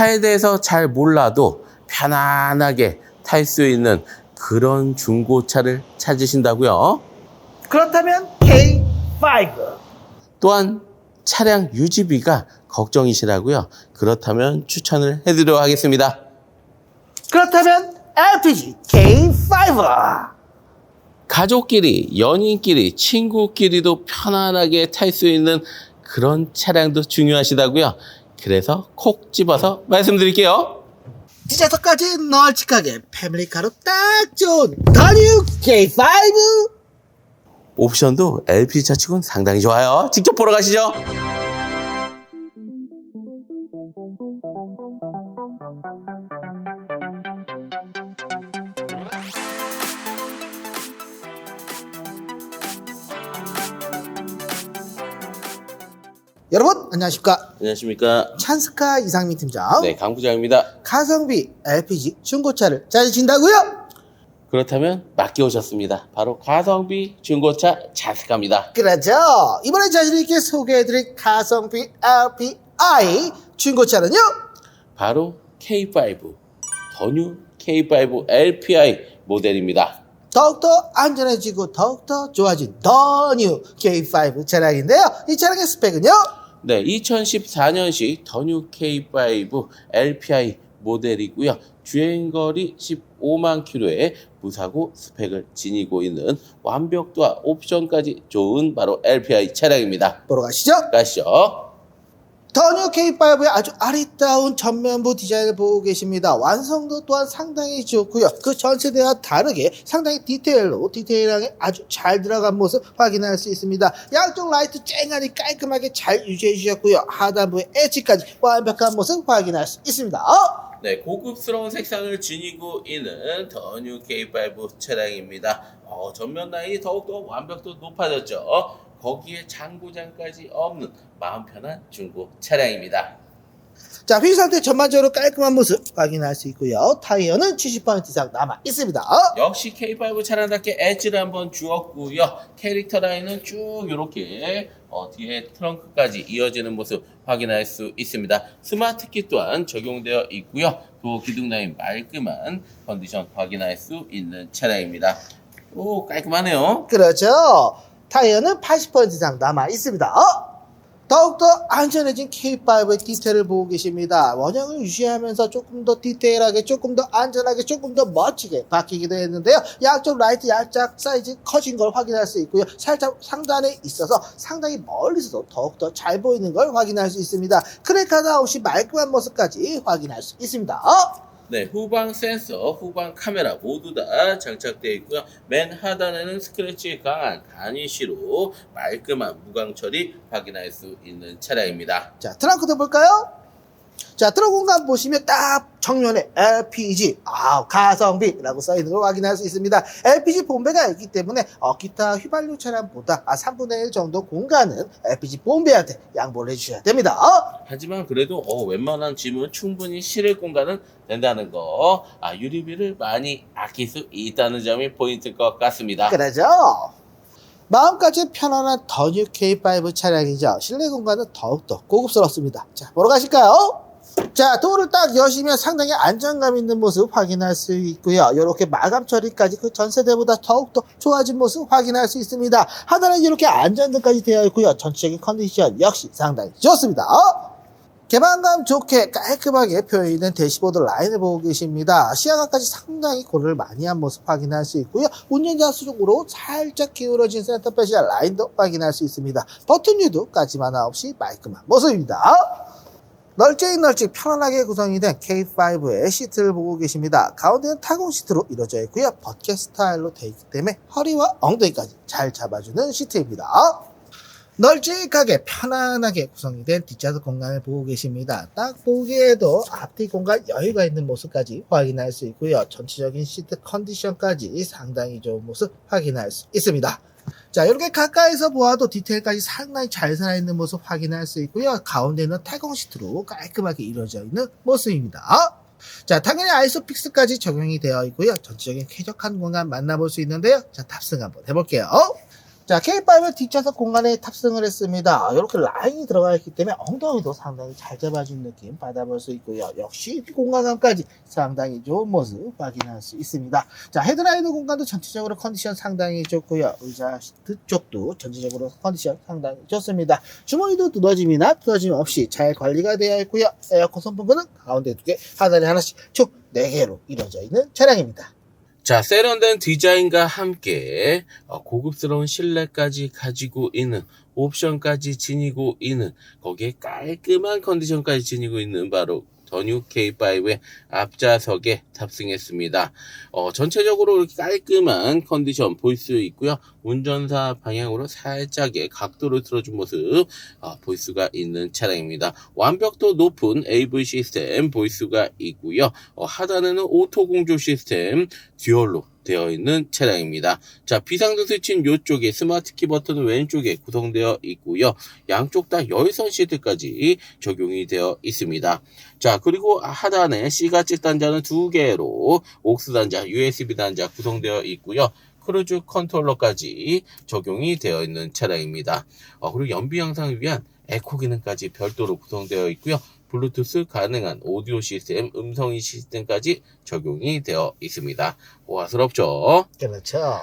차에 대해서 잘 몰라도 편안하게 탈 수 있는 그런 중고차를 찾으신다고요. 그렇다면 K5. 또한 차량 유지비가 걱정이시라고요. 그렇다면 추천을 해드리도록 하겠습니다. 그렇다면 LPG K5. 가족끼리, 연인끼리, 친구끼리도 편안하게 탈 수 있는 그런 차량도 중요하시다고요. 그래서 콕 집어서 말씀드릴게요. 디저트까지 널찍하게 패밀리카로 딱 좋은 더뉴 K5. 옵션도 LPG 차 치곤 상당히 좋아요. 직접 보러 가시죠. 여러분 안녕하십니까 안녕하십니까. 찬스카 이상민 팀장 네, 강 부장입니다. 가성비 LPG 중고차를 찾으신다고요? 그렇다면 맡겨오셨습니다. 바로 가성비 중고차 자스카입니다. 그렇죠 이번에 자신있게 소개해드릴 가성비 LPI 중고차는요 바로 K5, 더뉴 K5 LPI 모델입니다. 더욱더 안전해지고 더욱더 좋아진 더 뉴 K5 차량인데요 이 차량의 스펙은요 네, 2014년식 더뉴 K5 LPI 모델이고요. 주행거리 15만 킬로의 무사고 스펙을 지니고 있는 완벽도와 옵션까지 좋은 바로 LPI 차량입니다. 보러 가시죠 가시죠. 더뉴 K5의 아주 아리따운 전면부 디자인을 보고 계십니다. 완성도 또한 상당히 좋고요. 그 전세대와 다르게 상당히 디테일로 디테일하게 아주 잘 들어간 모습 확인할 수 있습니다. 양쪽 라이트 쨍하니 깔끔하게 잘 유지해 주셨고요. 하단부의 엣지까지 완벽한 모습 확인할 수 있습니다. 네, 고급스러운 색상을 지니고 있는 더뉴 K5 차량입니다. 어, 전면 라인이 더욱더 완벽도 높아졌죠. 거기에 장고장까지 없는 마음 편한 중고 차량입니다. 자, 휠 상태 전반적으로 깔끔한 모습 확인할 수 있고요. 타이어는 70% 이상 남아 있습니다. 역시 K5 차량답게 엣지를 한번 주었고요. 캐릭터 라인은 쭉 이렇게 어, 뒤에 트렁크까지 이어지는 모습 확인할 수 있습니다. 스마트 키 또한 적용되어 있고요. 도어 기둥 라인 말끔한 컨디션 확인할 수 있는 차량입니다. 오 깔끔하네요. 그렇죠. 타이어는 80% 이상 남아 있습니다. 더욱더 안전해진 K5의 디테일을 보고 계십니다. 원형을 유지하면서 조금 더 디테일하게, 조금 더 안전하게, 조금 더 멋지게 바뀌기도 했는데요. 양쪽 라이트 살짝 사이즈 커진 걸 확인할 수 있고요. 살짝 상단에 있어서 상당히 멀리서도 더욱더 잘 보이는 걸 확인할 수 있습니다. 크랙 하나 없이 말끔한 모습까지 확인할 수 있습니다. 네, 후방 센서, 후방 카메라 모두 다 장착되어 있고요. 맨 하단에는 스크래치 강한 가니쉬로 말끔한 무광 처리 확인할 수 있는 차량입니다. 자, 트렁크도 볼까요? 자, 트렁크 공간 보시면 딱 정면에 LPG, 아, 가성비라고 써있는 걸 확인할 수 있습니다. LPG 본배가 있기 때문에 어, 기타 휘발유 차량보다 아, 3분의 1 정도 공간은 LPG 본배한테 양보를 해주셔야 됩니다. 어? 하지만 그래도 어, 웬만한 짐은 충분히 실을 공간은 된다는 거, 아, 유리비를 많이 아낄 수 있다는 점이 포인트일 것 같습니다. 그러죠? 마음까지 편안한 더뉴 K5 차량이죠. 실내 공간은 더욱더 고급스럽습니다. 자, 보러 가실까요? 자, 도어를 딱 여시면 상당히 안정감 있는 모습 확인할 수 있고요. 이렇게 마감 처리까지 그 전세대보다 더욱더 좋아진 모습 확인할 수 있습니다. 하단은 이렇게 안전등까지 되어 있고요. 전체적인 컨디션 역시 상당히 좋습니다. 개방감 좋게 깔끔하게 표현된 대시보드 라인을 보고 계십니다. 시야각까지 상당히 고려를 많이 한 모습 확인할 수 있고요. 운전자 수적으로 살짝 기울어진 센터 패시아 라인도 확인할 수 있습니다. 버튼 유도 까지만 없이 말끔한 모습입니다. 널찍 널찍 편안하게 구성이 된 K5의 시트를 보고 계십니다. 가운데는 타공 시트로 이루어져 있고요. 버켓 스타일로 되어 있기 때문에 허리와 엉덩이까지 잘 잡아주는 시트입니다. 널찍하게 편안하게 구성이 된 뒷좌석 공간을 보고 계십니다. 딱 보기에도 앞뒤 공간 여유가 있는 모습까지 확인할 수 있고요. 전체적인 시트 컨디션까지 상당히 좋은 모습 확인할 수 있습니다. 자, 이렇게 가까이서 보아도 디테일까지 상당히 잘 살아있는 모습 확인할 수 있고요. 가운데는 타공 시트로 깔끔하게 이루어져 있는 모습입니다. 자, 당연히 아이소픽스까지 적용이 되어 있고요. 전체적인 쾌적한 공간 만나볼 수 있는데요. 자, 탑승 한번 해볼게요. 자, K5 뒷좌석 공간에 탑승을 했습니다. 이렇게 라인이 들어가 있기 때문에 엉덩이도 상당히 잘 잡아준 느낌 받아볼 수 있고요. 역시 공간감까지 상당히 좋은 모습 확인할 수 있습니다. 자, 헤드라이더 공간도 전체적으로 컨디션 상당히 좋고요. 의자 뒤쪽도 전체적으로 컨디션 상당히 좋습니다. 주머니도 뜯어짐이나 뜯어짐 없이 잘 관리가 되어 있고요. 에어컨 선풍구는 가운데 두 개, 하단에 하나씩 총 4개로 이루어져 있는 차량입니다. 자, 세련된 디자인과 함께 어, 고급스러운 실내까지 가지고 있는 옵션까지 지니고 있는 거기에 깔끔한 컨디션까지 지니고 있는 바로 더뉴 K5의 앞좌석에 탑승했습니다. 어, 전체적으로 이렇게 깔끔한 컨디션 볼 수 있고요. 운전사 방향으로 살짝의 각도를 틀어준 모습 어, 볼 수가 있는 차량입니다. 완벽도 높은 AV 시스템 볼 수가 있고요. 어, 하단에는 오토 공조 시스템 듀얼로 되어 있는 차량입니다. 자, 비상등 스위치는 이쪽에 스마트 키 버튼은 왼쪽에 구성되어 있고요. 양쪽 다 열선 시트까지 적용이 되어 있습니다. 자, 그리고 하단에 C가측 단자는 두 개로 옥스 단자, USB 단자 구성되어 있고요. 크루즈 컨트롤러까지 적용이 되어 있는 차량입니다. 어, 그리고 연비 향상을 위한 에코 기능까지 별도로 구성되어 있고요. 블루투스 가능한 오디오 시스템, 음성인 시스템까지 적용이 되어 있습니다. 호화스럽죠? 그렇죠.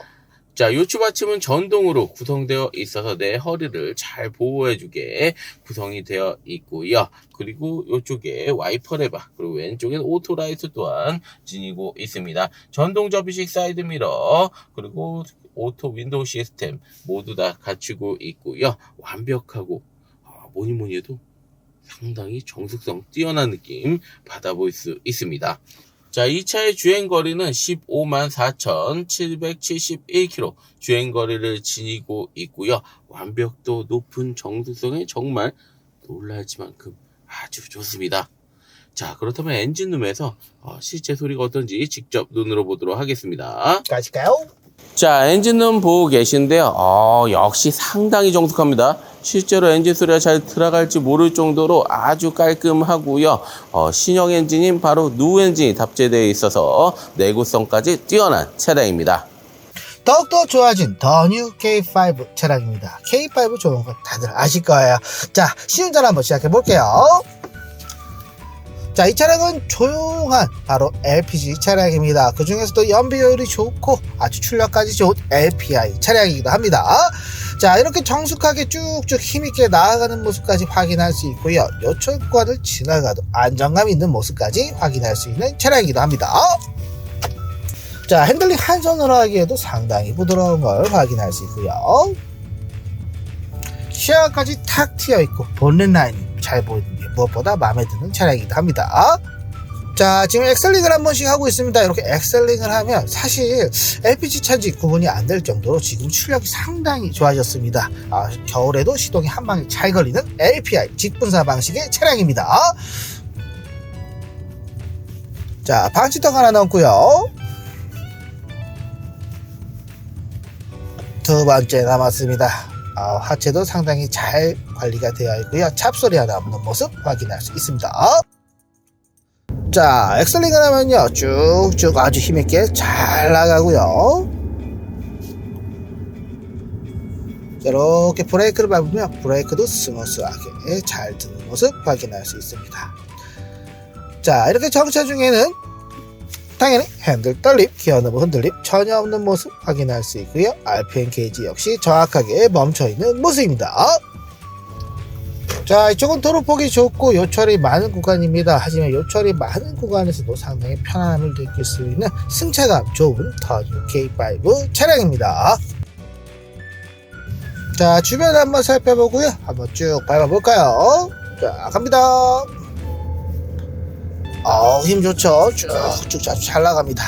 자, 요추 받침은 전동으로 구성되어 있어서 내 허리를 잘 보호해주게 구성이 되어 있고요. 그리고 이쪽에 와이퍼 레바, 그리고 왼쪽엔 오토라이트 또한 지니고 있습니다. 전동 접이식 사이드 미러, 그리고 오토 윈도우 시스템 모두 다 갖추고 있고요. 완벽하고 아, 뭐니 뭐니 해도 상당히 정숙성 뛰어난 느낌 받아볼 수 있습니다. 자, 이 차의 주행거리는 15만 4,771km 주행거리를 지니고 있고요. 완벽도 높은 정수성에 정말 놀랄지 만큼 아주 좋습니다. 자, 그렇다면 엔진룸에서 어, 실제 소리가 어떤지 직접 눈으로 보도록 하겠습니다. 가실까요? 자, 엔진룸 보고 계신데요. 어, 역시 상당히 정숙합니다. 실제로 엔진 소리가 잘 들어갈지 모를 정도로 아주 깔끔하고요. 어, 신형 엔진인 바로 누 엔진이 탑재되어 있어서 내구성까지 뛰어난 차량입니다. 더욱더 좋아진 더 뉴 K5 차량입니다. K5 좋은 거 다들 아실 거예요. 자, 시운전 한번 시작해 볼게요. 자, 이 차량은 조용한 바로 LPG 차량입니다. 그 중에서도 연비효율이 좋고 아주 출력까지 좋은 LPI 차량이기도 합니다. 자, 이렇게 정숙하게 쭉쭉 힘있게 나아가는 모습까지 확인할 수 있고요. 요철권을 지나가도 안정감 있는 모습까지 확인할 수 있는 차량이기도 합니다. 자, 핸들링 한 손으로 하기에도 상당히 부드러운 걸 확인할 수 있고요. 시야까지 탁 트여 있고 본넷 라인이 잘 보이는 게 무엇보다 마음에 드는 차량이기도 합니다. 자, 지금 엑셀링을 한 번씩 하고 있습니다. 이렇게 엑셀링을 하면 사실 LPG 차인지 구분이 안 될 정도로 지금 출력이 상당히 좋아졌습니다. 아, 겨울에도 시동이 한 방에 잘 걸리는 LPI 직분사 방식의 차량입니다. 자, 방지턱 하나 넣고요. 두 번째 남았습니다. 아, 하체도 상당히 잘 관리가 되어 있고요. 찹소리 하나 없는 모습 확인할 수 있습니다. 자, 엑셀링을 하면요. 쭉쭉 아주 힘있게 잘 나가고요. 이렇게 브레이크를 밟으면 브레이크도 스무스하게 잘 드는 모습 확인할 수 있습니다. 자, 이렇게 정차 중에는 당연히 핸들 떨림, 기어 너브 흔들림 전혀 없는 모습 확인할 수 있고요. RPM 게이지 역시 정확하게 멈춰 있는 모습입니다. 자, 이쪽은 도로 폭이 좁고 요철이 많은 구간입니다. 하지만 요철이 많은 구간에서도 상당히 편안함을 느낄 수 있는 승차감 좋은 더뉴 K5 차량입니다. 자, 주변 한번 살펴보고요. 한번 쭉 밟아볼까요? 자, 갑니다. 어, 힘 좋죠? 쭉쭉 잘 나갑니다.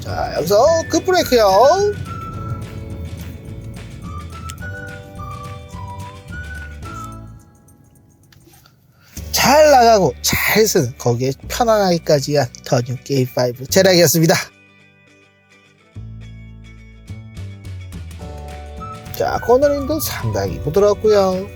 자, 여기서 급브레이크요. 잘 나가고 잘 쓰는 거기에 편안하기까지 한 더뉴 K5 차량이었습니다. 자, 코너링도 상당히 부드럽고요.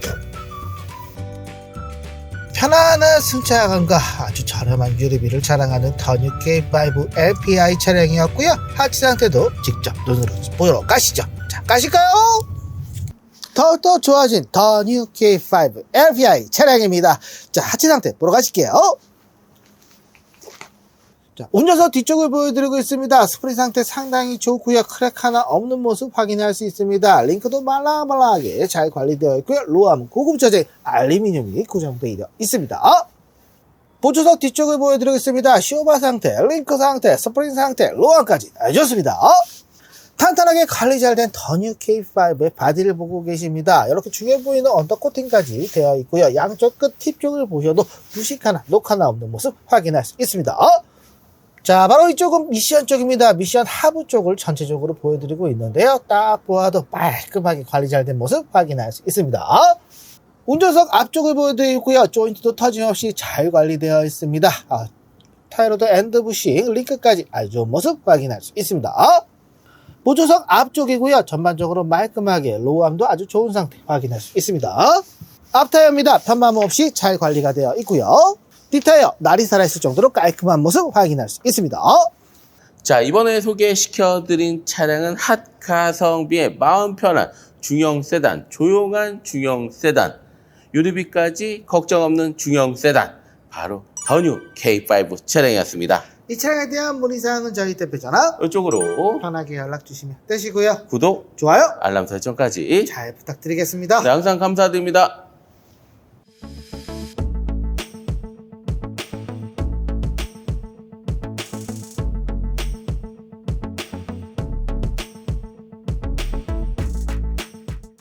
편안한 승차감과 아주 저렴한 유리비를 자랑하는 더뉴 K5 LPI 차량이었고요. 하체 상태도 직접 눈으로 보러 가시죠. 자, 가실까요? 더욱더 좋아진 더뉴 K5 LPI 차량입니다. 자, 하체 상태 보러 가실게요. 자, 운전석 뒤쪽을 보여드리고 있습니다. 스프링 상태 상당히 좋고요. 크랙 하나 없는 모습 확인할 수 있습니다. 링크도 말랑말랑하게 잘 관리되어 있고요. 로암 고급 저재 알루미늄이 고정되어 있습니다. 보조석 뒤쪽을 보여드리겠습니다. 쇼바 상태, 링크 상태, 스프링 상태, 로암까지 좋습니다. 탄탄하게 관리 잘 된 더뉴 K5의 바디를 보고 계십니다. 이렇게 중요해 보이는 언더 코팅까지 되어 있고요. 양쪽 끝 팁 쪽을 보셔도 부식 하나, 녹 하나 없는 모습 확인할 수 있습니다. 자, 바로 이쪽은 미션 쪽입니다. 미션 하부 쪽을 전체적으로 보여드리고 있는데요. 딱 보아도 깔끔하게 관리 잘 된 모습 확인할 수 있습니다. 운전석 앞쪽을 보여드리고요. 조인트도 터짐없이 잘 관리되어 있습니다. 아, 타이로드 엔드 부싱 링크까지 아주 좋은 모습 확인할 수 있습니다. 보조석 앞쪽이고요. 전반적으로 말끔하게 로우암도 아주 좋은 상태 확인할 수 있습니다. 앞타이어입니다. 편마모 없이 잘 관리가 되어 있고요. 뒷타이어 날이 살아있을 정도로 깔끔한 모습 확인할 수 있습니다. 자, 이번에 소개시켜드린 차량은 핫카 성비의 마음 편한 중형 세단, 조용한 중형 세단, 유류비까지 걱정 없는 중형 세단, 바로 더뉴 K5 차량이었습니다. 이 차량에 대한 문의사항은 저희 대표 전화 이쪽으로 편하게 연락 주시면 되시고요. 구독, 좋아요. 알람 설정까지 잘 부탁드리겠습니다. 네, 항상 감사드립니다.